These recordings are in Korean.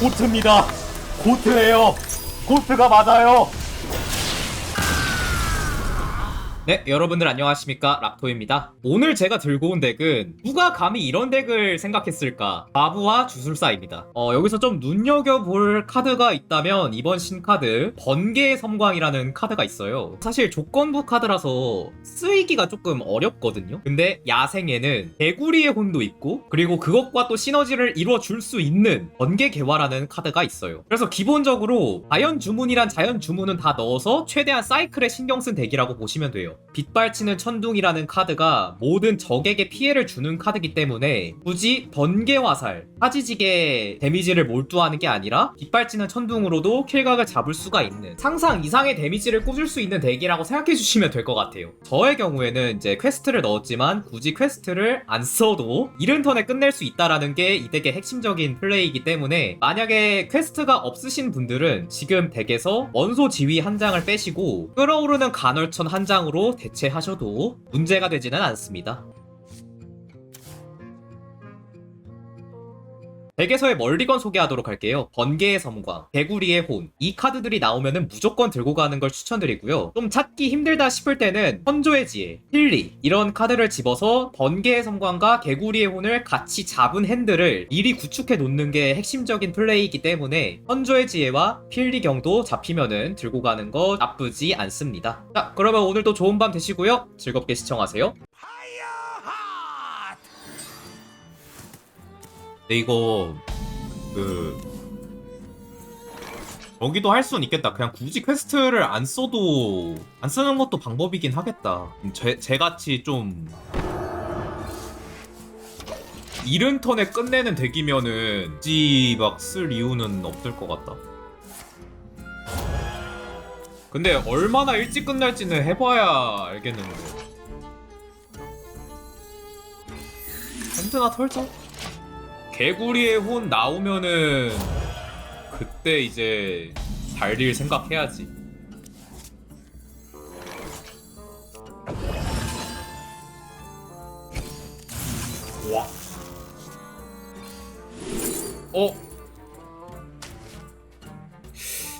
고트입니다. 고트예요. 고트가 맞아요. 네, 여러분들 안녕하십니까? 락토입니다. 오늘 제가 들고 온 덱은 누가 감히 이런 덱을 생각했을까? 바부와 주술사입니다. 어, 여기서 좀 눈여겨볼 카드가 있다면 이번 신카드 번개의 섬광이라는 카드가 있어요. 사실 조건부 카드라서 쓰이기가 조금 어렵거든요. 근데 야생에는 개구리의 혼도 있고 그리고 그것과 또 시너지를 이루어줄 수 있는 번개 개화라는 카드가 있어요. 그래서 기본적으로 자연 주문이란 자연 주문은 다 넣어서 최대한 사이클에 신경 쓴 덱이라고 보시면 돼요. 빛발치는 천둥이라는 카드가 모든 적에게 피해를 주는 카드이기 때문에 굳이 번개 화살, 하지지게 데미지를 몰두하는 게 아니라 빛발치는 천둥으로도 킬각을 잡을 수가 있는 상상 이상의 데미지를 꽂을 수 있는 덱이라고 생각해 주시면 될 것 같아요. 저의 경우에는 이제 퀘스트를 넣었지만 굳이 퀘스트를 안 써도 이른 턴에 끝낼 수 있다라는 게 이 덱의 핵심적인 플레이이기 때문에 만약에 퀘스트가 없으신 분들은 지금 덱에서 원소 지휘 한 장을 빼시고 끓어오르는 간헐천 한 장으로 대체하셔도 문제가 되지는 않습니다. 덱에서의 멀리건 소개하도록 할게요. 번개의 섬광, 개구리의 혼. 이 카드들이 나오면은 무조건 들고 가는 걸 추천드리고요. 좀 찾기 힘들다 싶을 때는 선조의 지혜, 필리 이런 카드를 집어서 번개의 섬광과 개구리의 혼을 같이 잡은 핸들을 미리 구축해 놓는 게 핵심적인 플레이이기 때문에 선조의 지혜와 필리 경도 잡히면은 들고 가는 거 나쁘지 않습니다. 자, 그러면 오늘도 좋은 밤 되시고요. 즐겁게 시청하세요. 근데 이거 그 여기도 할 수는 있겠다. 그냥 굳이 퀘스트를 안 써도 안 쓰는 것도 방법이긴 하겠다. 제 제같이 좀 이른 턴에 끝내는 덱이면은 굳이 막 쓸 이유는 없을 것 같다. 근데 얼마나 일찍 끝날지는 해봐야 알겠는데. 핸드나 털자. 개구리의 혼 나오면은 그때 이제 달릴 생각해야지. 와. 어?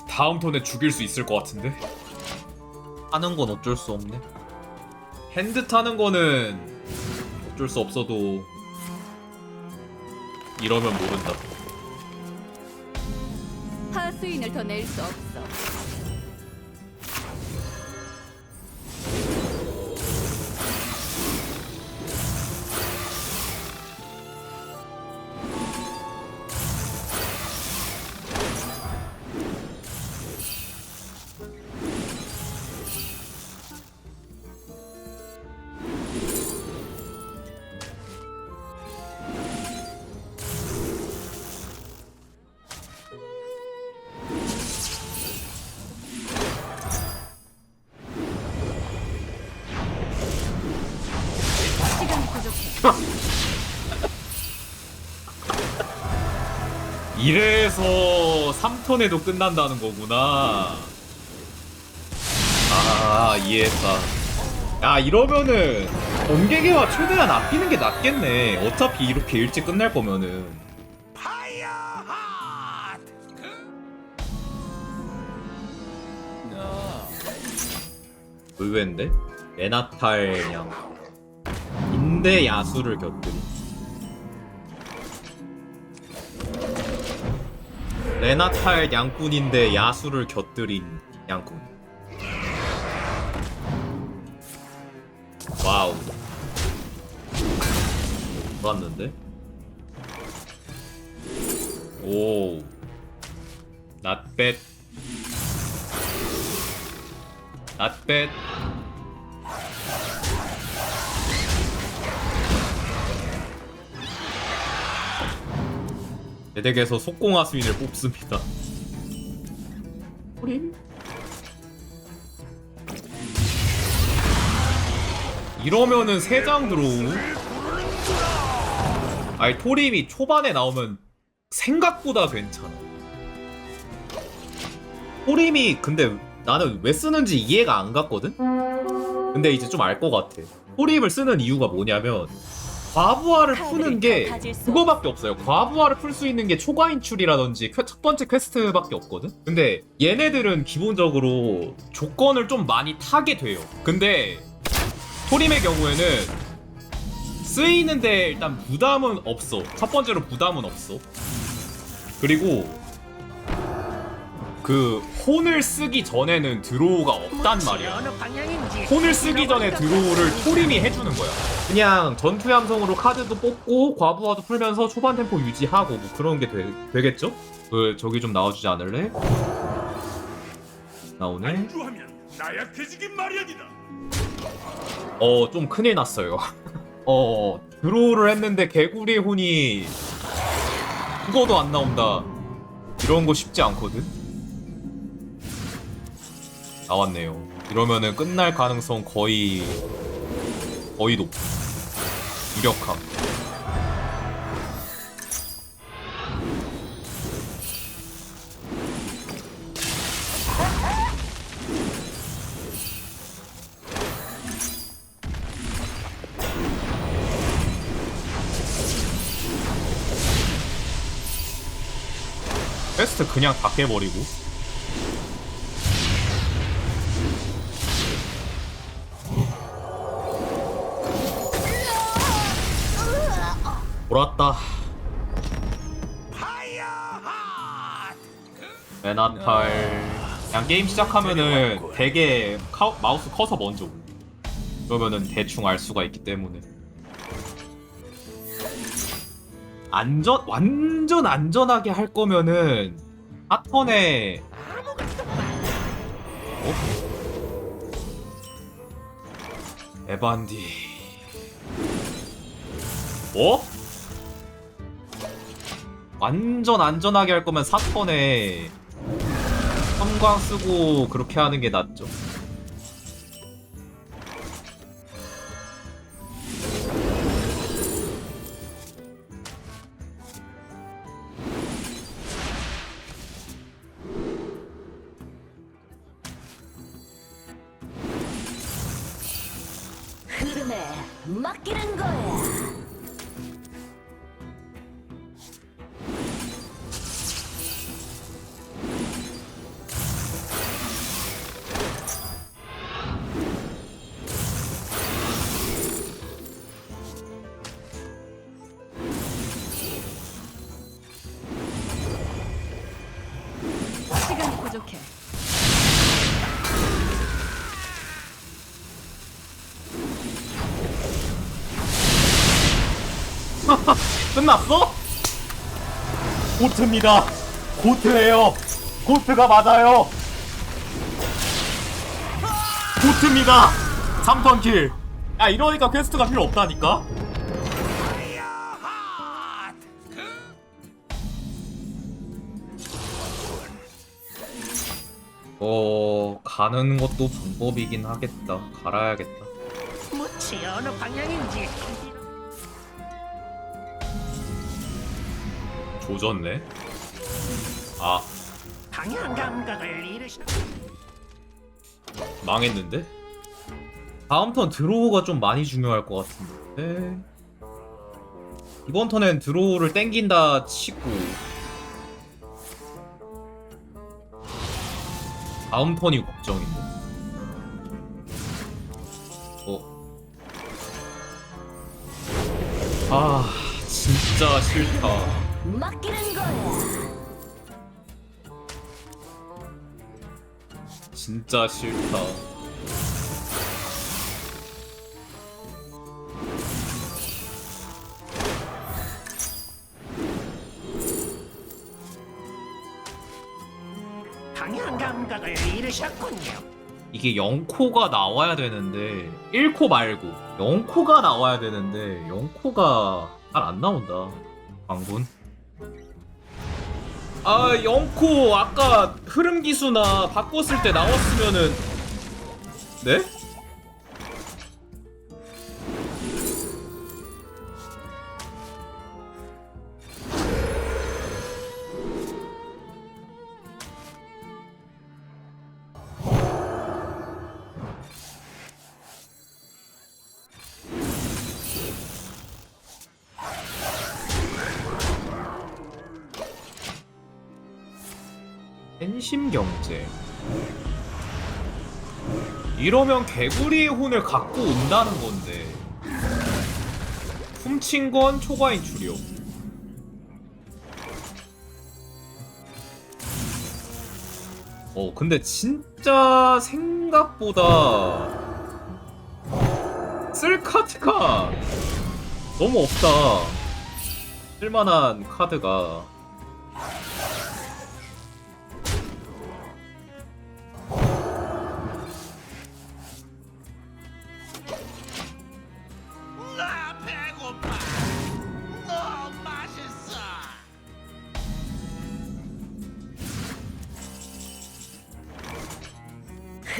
다음 턴에 죽일 수 있을 것 같은데? 하는 건 어쩔 수 없네. 핸드 타는 거는 어쩔 수 없어도 이러면 모른다. 하수인을 더 낼 수 없어. 이래서 3턴에도 끝난다는 거구나. 아, 이해했다. 야, 이러면은 번개계와 최대한 아끼는 게 낫겠네. 어차피 이렇게 일찍 끝날 거면은. 의외인데? 레나탈냥 인대 야수를 곁들인 레나탈 양꾼인데 야수를 곁들인 양꾼. 와우. 좋았는데? 오. Not bad. 내 덱에서 속공하수인을 뽑습니다. 이러면은 세장 들어오고 아니 토림이 초반에 나오면 생각보다 괜찮아 토림이 근데 나는 왜 쓰는지 이해가 안 갔거든? 근데 이제 좀 알 것 같아 토림을 쓰는 이유가 뭐냐면 과부하를 푸는 게 그거밖에 없어요. 과부하를 풀 수 있는 게 초과 인출이라든지 퀘- 첫 번째 퀘스트밖에 없거든. 근데 얘네들은 기본적으로 조건을 좀 많이 타게 돼요. 근데 토림의 경우에는 쓰이는데 일단 부담은 없어. 첫 번째로 부담은 없어. 그리고 그 혼을 쓰기 전에는 드로우가 없단 말이야. 혼을 쓰기 전에 드로우를 토림이 해주는 거야. 그냥 전투 함성으로 카드도 뽑고 과부하도 풀면서 초반 템포 유지하고 뭐 그런 게 되, 겠죠그 저기 좀 나와주지 않을래? 나오네. 안주하면 나약해지긴 마련이다. 어 좀 큰일 났어요. 어 드로우를 했는데 개구리의 혼이 죽어도 안 나온다. 이런 거 쉽지 않거든. 나왔네요. 이러면은 끝날 가능성 거의 거의 높. 무력함. 퀘스트 그냥 다 깨버리고. 돌았다. 메나탈. 그냥 게임 시작하면은 되게 카- 마우스 커서 먼저. 오고. 그러면은 대충 알 수가 있기 때문에. 안전 완전 안전하게 할 거면은 하턴에 어? 에반디 뭐? 완전 안전하게 할 거면 사턴에 섬광 쓰고 그렇게 하는 게 낫죠. 흐름에 맡기는 거야. 끝났어? 고트입니다. 고트예요. 고트가 맞아요. 고트입니다. 3턴 킬. 야 이러니까 퀘스트가 필요 없다니까. 어 가는 것도 방법이긴 하겠다. 갈아야겠다. 무치 어느 방향인지 조졌네. 아 방향 감각을 잃으시 망했는데? 다음 턴 드로우가 좀 많이 중요할 것 같은데. 이번 턴엔 드로우를 땡긴다 치고. 다음 턴이 걱정인데. 어. 아, 진짜 싫다. 맡기는 거야. 진짜 싫다. 방향 감각을 잃으셨군요. 이게 0코가 나와야 되는데 1코 말고 0코가 나와야 되는데 0코가 잘 안 나온다 광분 아 0코 아까 흐름 기수나 바꿨을 때 나왔으면은 네? 팬심 경제. 이러면 개구리의 혼을 갖고 온다는 건데. 훔친 건 초과인 추력. 어, 근데 진짜 생각보다 쓸 카드가 너무 없다. 쓸만한 카드가.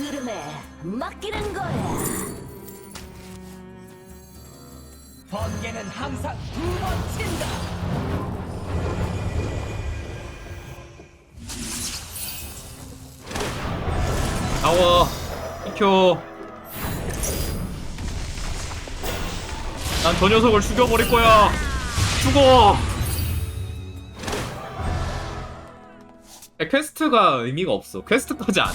흐름에 맡기는 거야. 번개는 항상 두 번 친다. 나와. 비켜. 난 저 녀석을 죽여버릴 거야. 죽어. 야, 퀘스트가 의미가 없어. 퀘스트까지 안가